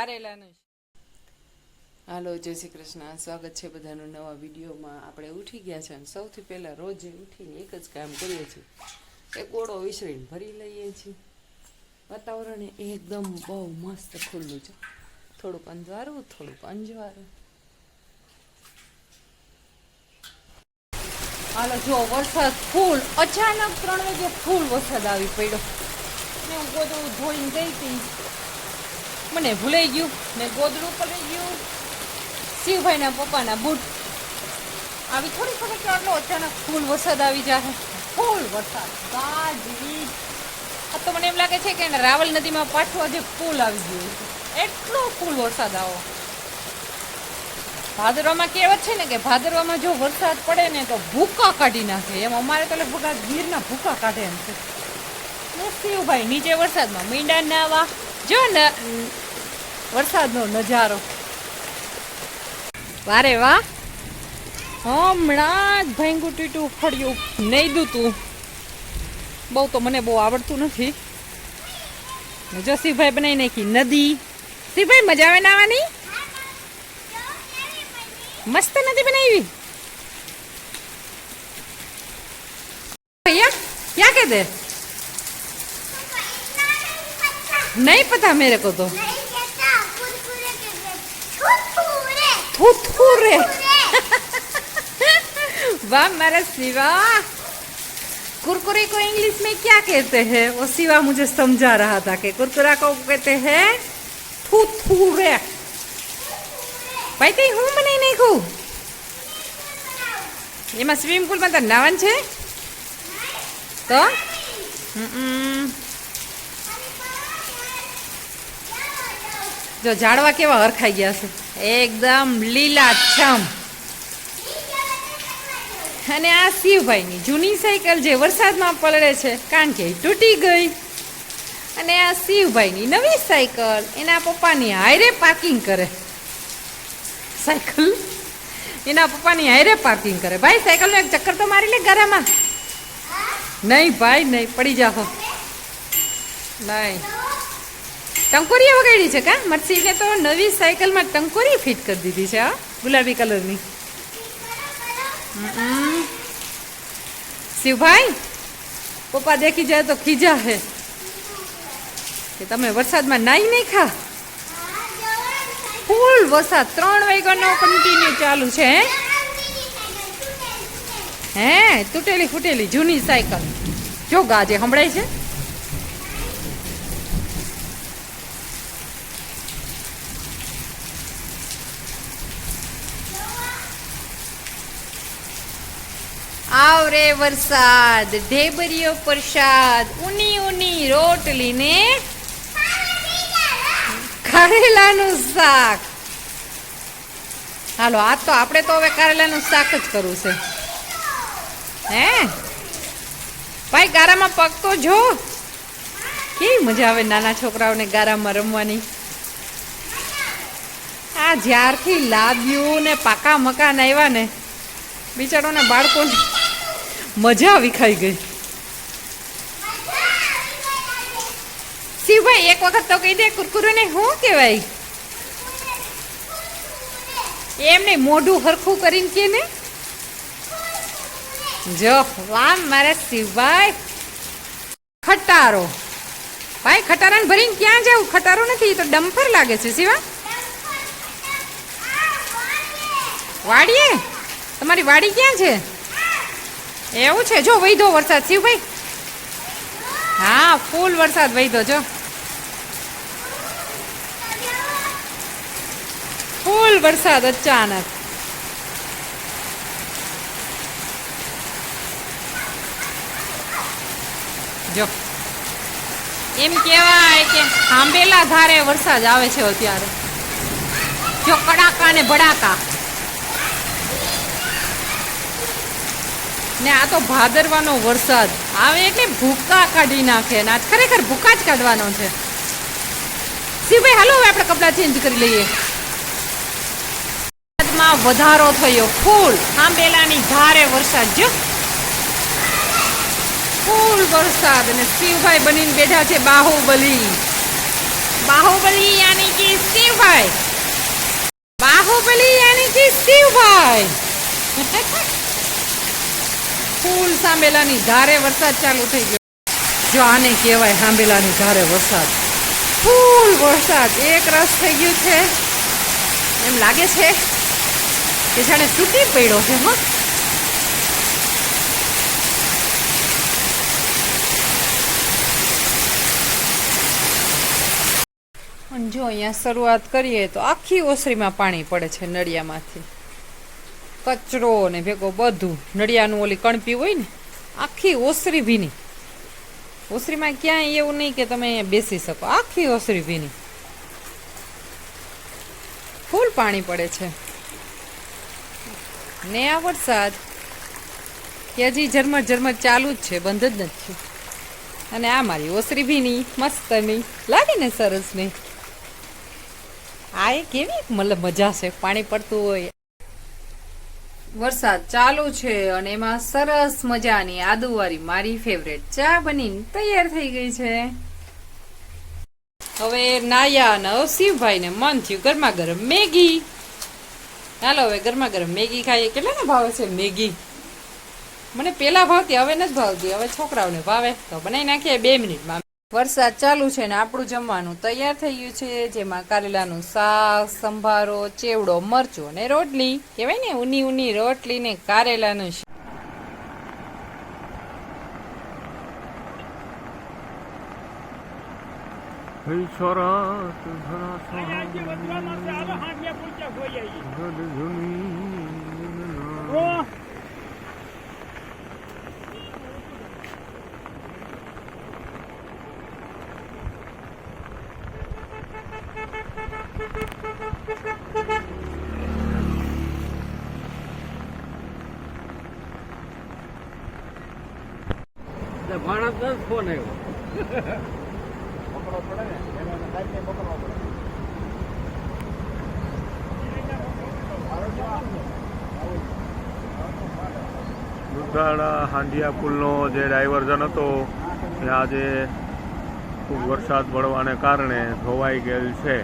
કારેલાનું હાલો, જય શ્રી કૃષ્ણ. સ્વાગત છે બધાનું નવા વિડીયોમાં. આપણે ઉઠી ગયા છે સૌથી પહેલાં રોજ ઉઠીને એક જ કામ કરીએ છીએ. એક ગોળો વિસરીને ભરી લઈએ છીએ. વાતાવરણ એકદમ બહુ મસ્ત ખુલ્લું છે. થોડુંક અંજવારું થોડુંક અંજવારું. હાલો, જો વરસાદ ફૂલ, અચાનક ત્રણ વાગે ફૂલ વરસાદ આવી પડ્યો. ને હું બધું ધોઈને ગઈ હતી. મને ભૂલાઈ ગયું, ને ગોદડું પડી ગયું. શિવભાઈના પપ્પાના બૂટ. આવી થોડી થોડી આટલો અચાનક ફૂલ વરસાદ આવી જાય ફૂલ વરસાદ. ગાજવી આ તો મને એમ લાગે છે કે રાવલ નદીમાં પાછું આજે ફૂલ આવી ગયું એટલો ફૂલ વરસાદ આવો. ભાદરવામાં કહેવત છે ને કે ભાદરવામાં જો વરસાદ પડે ને તો ભૂકા કાઢી નાખે. એમ અમારે તો લગભગ ગીરના ભૂકા કાઢે એમ છે. શિવભાઈ નીચે વરસાદમાં મીંડા નાવા. જો ને. વરસાદનો નજારો. વારે વાહ. હમણાં જ ભાંગું ટીટું ફળ્યું નહીં તું. બહુ તો મને બહુ આવડતું નથી. જો સિંહભાઈ બનાવી નાખી નદી. સિંહભાઈ, મજા આવે નાવાની મસ્ત નદી બનાવી. ક્યાં કે દે? नहीं पता मेरे को तो थुथुरे वाह मेरा शिवा कुरकुरे को इंग्लिश में क्या कहते हैं वो शिवा मुझे समझा रहा था कि कुरकुरा को कहते हैं थुथुरे ભાઈ તે હું બનાવી નાખ્યું એમાં સ્વિમિંગ પુલમાં તો નાવાનું છે તો હમ. જો ઝાડવા કેવા હરખાઈ ગયા છે? એકદમ લીલાછમ. અને આ શિવભાઈની જૂની સાયકલ જે વરસાદમાં પલળે છે, કારણ કે તૂટી ગઈ. અને આ શિવભાઈની નવી સાયકલ, એના પપ્પાની હાયરે પાર્કિંગ કરે. સાયકલ? એના પપ્પાની હાયરે પાર્કિંગ કરે. ભાઈ, સાયકલનો એક ચક્કર તો મારી લે ગરામાં. નહીં ભાઈ, નહીં, પડી જાઓ. નહીં. ટંકોરી વગાડી છે કા? મરસીને તો નવી સાયકલમાં ટંકોરી ફિટ કરી દીધી છે, હા? ગુલાબી કલરની. શિવભાઈ, પપ્પા દેખી જાય તો ખીજા હે. કે તમે વરસાદમાં નાઈ નહીં ખા? ફૂલ વરસાદ ત્રણ વાગ્યાનો કન્ટિન્યુ ચાલુ છે, હે? હે, તૂટેલી ફૂટેલી જૂની સાયકલ. જો ગાજે સંભળાય છે? આવ રે વરસાદ, ઢેબરીયો પ્રસાદ, ઉની ઉની રોટલી ને કારેલાનું શાક. હાલો, આ તો આપણે તો હવે કારેલાનું શાક જ કરવું છે. હે? ભાઈ, ગારામાં પગ તો જો. કેવી મજા આવે નાના છોકરાઓને ગારામાં રમવાની. આ જ્યારથી લાવ્યું ને પાકા મકાન આવ્યા ને, બિચારોના બાળકોને મજા વિખાઈ ગઈ. શિવભાઈ એક વખત તો કહી દે કુરકુરે ને શું કહેવાય? એમ નહીં મોઢું હરખું કરીને કે ને? જો, વાહ, મારા શિવભાઈ ખટારો. ભાઈ, ખટારાને ભરીને ક્યાં જવું ખટારો નથી તો ડમ્ફર લાગે છે શિવા વાડીએ? તમારી વાડી ક્યાં છે? એવું છે? જો વૈધો વરસાદ. શિવભાઈ હા, ફૂલ વરસાદ વૈધો જો. ફૂલ વરસાદ અચાનક. જો. એમ કહેવાય કે આંબેલા ધારે વરસાદ આવે છે અત્યારે. જો કડાકા ને ભડાકા. ને આ તો ભાદરવાનો વરસાદ. આવે એટલે ભૂકા કાઢી નાખે ને આ ખરેખર ભૂકા જ કાઢવાનો છે. શિવભાઈ, હાલો હવે આપણે કપડાં ચેન્જ કરી લઈએ. વરસાદમાં વધારો થયો. ફૂલ આંબેલાની ધારે વરસાદ, જો. ફૂલ વરસાદ અને શિવભાઈ બનીને બેઠા છે બાહુબલી. બાહુબલી યાની કે શિવભાઈ. બાહુબલી યાની કે શિવભાઈ. ફૂલ સાંભેલાની ધારે વરસાદ ચાલુ થઈ ગયો. જો આને કહેવાય સાંભેલાની ધારે વરસાદ. ફૂલ વરસાદ. એક રસ થઈ ગયું છે. એમ લાગે છે કે જાણે તૂટી પડ્યો છે, હા. જો અહીંયા શરૂઆત કરીએ તો આખી ઓસરીમાં પાણી પડે છે નળિયામાંથી. કચરો ને ભેગો બધું નડિયાનું ઓલી કણપી હોય ને, આખી ઓસરી ભીની. ઓસરીમાં ક્યાંય એવું નહીં કે તમે અહીંયા બેસી શકો. આખી ઓસરી ભીની. ફૂલ પાણી પડે છે. ને આ વરસાદ કે હજી ઝરમર ઝરમર ચાલુ જ છે, બંધ જ નથી. અને આ મારી ઓસરી ભીની, મસ્તની, લાગે ને સરસ ને. આ એ કેવી મતલબ મજા છે, પાણી પડતું હોય. વરસાદ ચાલુ છે અને એમાં સરસ મજાની આદુવારી મારી ફેવરેટ ચા બનીને તૈયાર થઈ ગઈ છે. હવે નાયા અને શિવભાઈ ને મન થયું ગરમા ગરમ મેગી. ચાલો હવે ગરમા ગરમ મેગી ખાઈએ. કેટલાને ભાવે છે મેગી? મને પેલા ભાવતી હવે નથી ભાવતી. હવે છોકરાઓને ભાવે. તો બનાવી નાખીએ બે મિનિટમાં. વરસાદ ચાલુ છે ને આપણું જમવાનું તૈયાર થઈ ગયું છે જેમાં કારેલાનું શાક સંભારો ચેવડો મરચું અને રોટલી કહેવાય ને ઉની ઉની રોટલી ને કારેલાનું શાક. ભાણા દસ ફોન આવ્યો. દુધાળા હાંડિયા પુલનો જે ડાયવર્ઝન હતો એ આજે ખૂબ વરસાદ પડવાને કારણે ધોવાઈ ગયેલ છે.